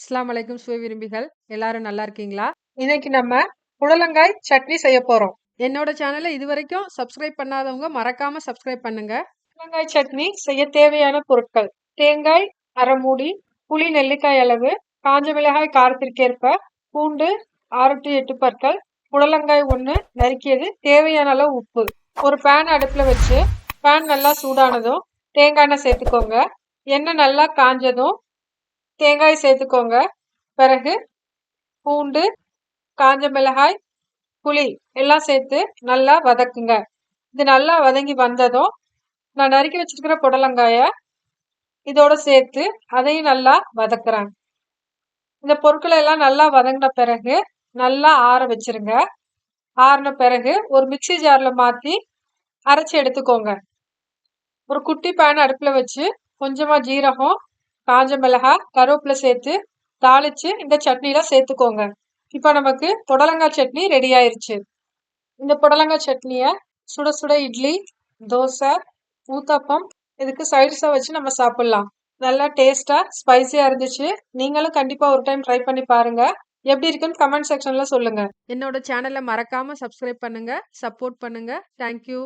அஸ்ஸலாமு அலைக்கும் சுவை விரும்பிகள் எல்லாரும் நல்லா இருக்கீங்களா? இன்னைக்கு நம்ம புடலங்காய் சட்னி செய்ய போறோம். என்னோட சேனலை இதுவரைக்கும் சப்ஸ்கிரைப் பண்ணாதவங்க மறக்காம சப்ஸ்கிரைப் பண்ணுங்க. புடலங்காய் சட்னி செய்ய தேவையான பொருட்கள் தேங்காய் அரை மூடி புளி நெல்லிக்காய் அளவு காஞ்ச மிளகாய் காரத்திற்கேற்ப பூண்டு ஆறு டு எட்டு பற்கள் புடலங்காய் ஒன்று நறுக்கியது தேவையான அளவு உப்பு ஒரு பேன் அடுப்புல வச்சு பேன் நல்லா சூடானதும் தேங்காய் எண்ணெய் சேர்த்துக்கோங்க எண்ணெய் நல்லா காஞ்சதும் தேங்காய் சேர்த்துக்கோங்க. பிறகு பூண்டு காஞ்ச மிளகாய் புளி எல்லாம் சேர்த்து நல்லா வதக்குங்க. இது நல்லா வதங்கி வந்ததும் நான் நறுக்கி வச்சிருக்கிற புடலங்காய இதோட சேர்த்து அதையும் நல்லா வதக்குறேன். இந்த பொருட்களை எல்லாம் நல்லா வதங்கின பிறகு நல்லா ஆற வச்சிருங்க. ஆறின பிறகு ஒரு மிக்சி ஜாரில் மாற்றி அரைச்சி எடுத்துக்கோங்க. ஒரு குட்டி பேன் அடுப்பில் வச்சு கொஞ்சமாக ஜீரகம் காஞ்ச மிளகாய் கருவேப்பிலை சேர்த்து தாளித்து இந்த சட்னிலாம் சேர்த்துக்கோங்க. இப்போ நமக்கு புடலங்காய் சட்னி ரெடி ஆயிருச்சு. இந்த புடலங்காய் சட்னியை சுட சுட இட்லி தோசை ஊத்தப்பம் இதுக்கு சைட்ஸாக வச்சு நம்ம சாப்பிட்லாம். நல்லா டேஸ்ட்டாக ஸ்பைஸியாக இருந்துச்சு. நீங்களும் கண்டிப்பாக ஒரு டைம் ட்ரை பண்ணி பாருங்கள் எப்படி இருக்குன்னு கமெண்ட் செக்ஷனில் சொல்லுங்கள் என்னோட சேனலை மறக்காமல் சப்ஸ்கிரைப் பண்ணுங்கள் சப்போர்ட் பண்ணுங்கள் தேங்க் யூ.